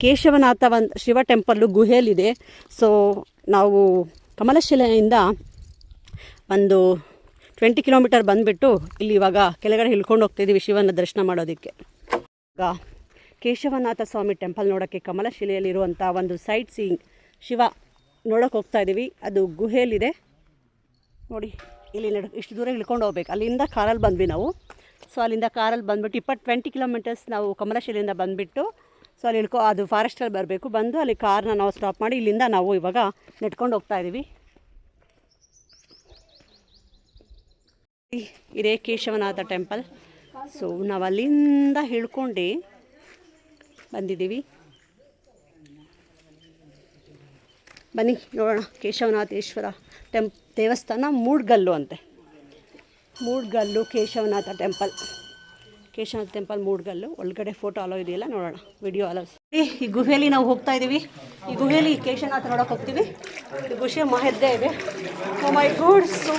ಕೇಶವನಾಥ ಒಂದು Shiva temple ಗುಹೆಯಲ್ಲಿದೆ. So ನಾವು ಕಮಲಶಿಲೆಯಿಂದ ಒಂದು ಟ್ವೆಂಟಿ ಕಿಲೋಮೀಟರ್ ಬಂದುಬಿಟ್ಟು ಇಲ್ಲಿ ಇವಾಗ ಕೆಳಗಡೆ ಇಳ್ಕೊಂಡು ಹೋಗ್ತಿದ್ದೀವಿ ಶಿವನ ದರ್ಶನ ಮಾಡೋದಕ್ಕೆ. ಈಗ ಕೇಶವನಾಥ ಸ್ವಾಮಿ ಟೆಂಪಲ್ ನೋಡೋಕ್ಕೆ ಕಮಲಶಿಲೆಯಲ್ಲಿರುವಂಥ ಒಂದು ಸೈಟ್ ಸೀಯಿಂಗ್ ಶಿವ ನೋಡೋಕೆ ಹೋಗ್ತಾ ಇದ್ದೀವಿ ಅದು ಗುಹೆಯಲ್ಲಿದೆ. ನೋಡಿ, ಇಲ್ಲಿ ನಡ್, ಇಷ್ಟು ದೂರ ಇಳ್ಕೊಂಡು ಹೋಗ್ಬೇಕು. ಅಲ್ಲಿಂದ ಕಾರಲ್ಲಿ ಬಂದ್ವಿ ನಾವು. ಸೊ ಅಲ್ಲಿಂದ ಕಾರಲ್ಲಿ ಬಂದ್ಬಿಟ್ಟು ಇಪ್ಪತ್ತು ಟ್ವೆಂಟಿ ಕಿಲೋಮೀಟರ್ಸ್ ನಾವು ಕಮಲಶಿಲೆಯಿಂದ ಬಂದುಬಿಟ್ಟು ಸೊ ಅಲ್ಲಿ ಇಳ್ಕೊ, ಅದು ಫಾರೆಸ್ಟಲ್ಲಿ ಬರಬೇಕು. ಬಂದು ಅಲ್ಲಿ ಕಾರ್ನ ನಾವು ಸ್ಟಾಪ್ ಮಾಡಿ ಇಲ್ಲಿಂದ ನಾವು ಇವಾಗ ನೆಟ್ಕೊಂಡು ಹೋಗ್ತಾ ಇದ್ದೀವಿ ಇದೇ ಕೇಶವನಾಥ ಟೆಂಪಲ್ ಸೊ ನಾವು ಅಲ್ಲಿಂದ ಇಳ್ಕೊಂಡು ಬಂದಿದ್ದೀವಿ. ಬನ್ನಿ, ನೋಡೋಣ. ಕೇಶವನಾಥೇಶ್ವರ ಟೆಂಪ್ ದೇವಸ್ಥಾನ ಮೂಡ್ಗಲ್ಲು ಅಂತೆ. ಮೂಡ್ಗಲ್ಲು ಕೇಶವನಾಥ ಟೆಂಪಲ್. ಕೇಶವನಾಥ ಟೆಂಪಲ್ ಮೂಡ್ಗಲ್ಲು. ಒಳಗಡೆ ಫೋಟೋ ಅಲೋ ಇದೆಯಲ್ಲ, ನೋಡೋಣ. Video allow. ಈ ಗುಹೆಯಲ್ಲಿ ನಾವು ಹೋಗ್ತಾ ಇದ್ದೀವಿ ಈ ಗುಹೆಯಲ್ಲಿ ಕೇಶವನಾಥ ನೋಡೋಕೆ ಹೋಗ್ತೀವಿ. ಇದು ಗುಹೆ ಮಹದ್ದೆ ಇದೆ. Oh O my god so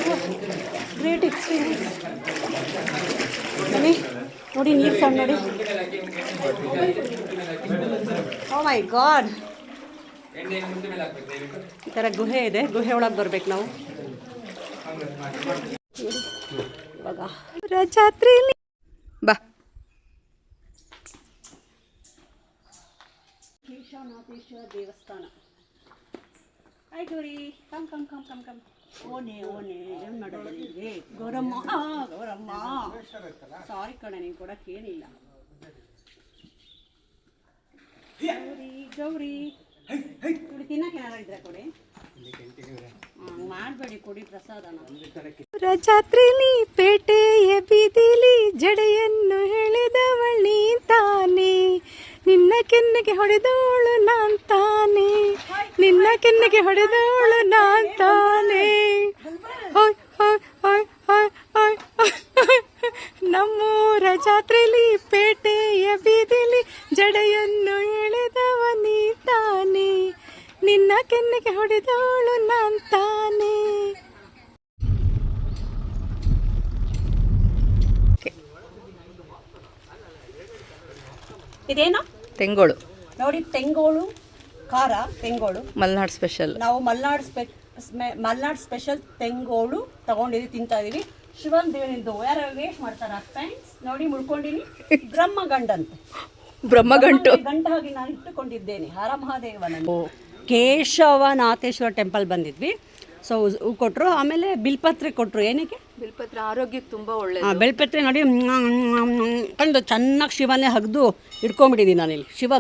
great experience ಬನ್ನಿ, ನೋಡಿ ನೀರು ಸಣ್ಣ ನೋಡಿ ಓ ಮೈ ಗಾಡ್ ಈ ಥರ ಗುಹೆ ಇದೆ ಗುಹೆ ಒಳಗೆ ಬರ್ಬೇಕು ನಾವು. ಇವಾಗ ಜಾತ್ರೆಯಲ್ಲಿ ಬಾ. ಕೇಶವನಾಥೇಶ್ವರ ದೇವಸ್ಥಾನ. Hi Gauri come come come come come. ಓನೆ ಓನೆ ಏನು ಮಾಡೋದು ಗೌರಮ್ಮ ಗೌರಮ್ಮ. ಸಾರಿ ಕಣೆ ನೀನು ಕೊಡಕ್ಕೆ ಏನಿಲ್ಲ. ಗೌರಿ ಗೌರಿ. ಕುಡಿ ತಿನ್ನಕ್ಕೆ ಏನಾರ ಇದ್ರೆ ಕೊಡಿ ಹ್ಮ್, ಮಾಡಬೇಡಿ ಕೊಡಿ ಪ್ರಸಾದನ ಜಾತ್ರೆಲಿ ಪೇಟೆಯ ಬೀದಿಲಿ ಜಡೆಯನ್ನು ಹೇಳಿದವಳಿ ತಾನೆ ನಿನ್ನ ಕೆನ್ನೆಗೆ ಹೊಡೆದವಳು ನಾನ್ ತಾನೆ ನಿನ್ನ ಕೆನ್ನೆಗೆ ಹೊಡೆದವಳು ನಾನ್ ತಾನೆ ಕೆನ್ನೆಗೆ ಹೊಡೆದವಳು ನಾನ್ ತಾನೆ ಇದೇನು? ತೆಂಗೋಳು. ನೋಡಿ ತೆಂಗೋಳು ಖಾರ ತೆಂಗೋಳು. ಮಲ್ನಾಡ್ ಸ್ಪೆಷಲ್. ನಾವು ಮಲ್ನಾಡ್ ಸ್ಪೆ ಮಲ್ನಾಡ್ ಸ್ಪೆಷಲ್ ತೆಂಗೋಳು ತಗೊಂಡಿದ್ದೀವಿ ತಿಂತಾ ಇದೀವಿ ಶಿವನ್ ದೇವನಿಂದು ಯಾರು ವೇಸ್ಟ್ ಮಾಡ್ತಾರ ಫ್ರೆಂಡ್ಸ್? ನೋಡಿ ಮುಳ್ಕೊಂಡಿನಿ. ಬ್ರಹ್ಮ ಗಂಡಂತೆ ಬ್ರಹ್ಮಗಂಟು. ಗಂಟ ಹಾಗೆ ನಾನು ಇಟ್ಟುಕೊಂಡಿದ್ದೇನೆ ಹರ ಮಹಾದೇವನ ಕೇಶವನಾಥೇಶ್ವರ ಟೆಂಪಲ್ ಬಂದಿದ್ವಿ. ಸೊ ಹೂ ಕೊಟ್ಟರು ಆಮೇಲೆ ಬಿಲ್ಪತ್ರೆ ಕೊಟ್ಟರು ಏನಕ್ಕೆ? ಬಿಲ್ಪತ್ರೆ ಆರೋಗ್ಯಕ್ಕೆ ತುಂಬಾ ಒಳ್ಳೆ ಬಿಲ್ಪತ್ರೆ ನೋಡಿ ಕಂಡು ಚೆನ್ನಾಗಿ ಶಿವನೇ ಹಗ್ದು ಇಟ್ಕೊಂಡ್ಬಿಟ್ಟಿದ್ದೀನಿ ನಾನಿಲ್ಲಿ. ಶಿವ